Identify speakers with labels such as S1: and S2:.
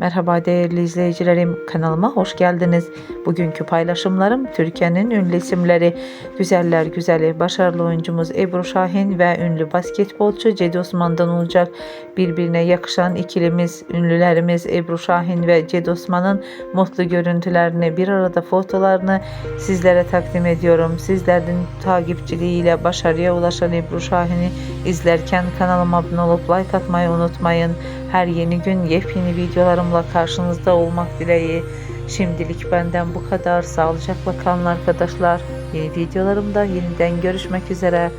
S1: Merhaba değerli izleyicilerim kanalıma hoş geldiniz. Bugünkü paylaşımlarım Türkiye'nin ünlü isimleri Güzeller Güzeli başarılı oyuncumuz Ebru Şahin ve ünlü basketbolcu Cedi Osman'dan olacak. Birbirine yakışan ikilimiz ünlülerimiz Ebru Şahin ve Cedi Osman'ın mutlu görüntülerini bir arada fotolarını sizlere takdim ediyorum. Sizlerin takipçiliğiyle başarıya ulaşan Ebru Şahin'i izlerken kanalıma abone olup like atmayı unutmayın. Her yeni gün yepyeni videolarımla karşınızda olmak dileği. Şimdilik benden bu kadar. Sağlıcakla kalın arkadaşlar. Yeni videolarımda yeniden görüşmek üzere.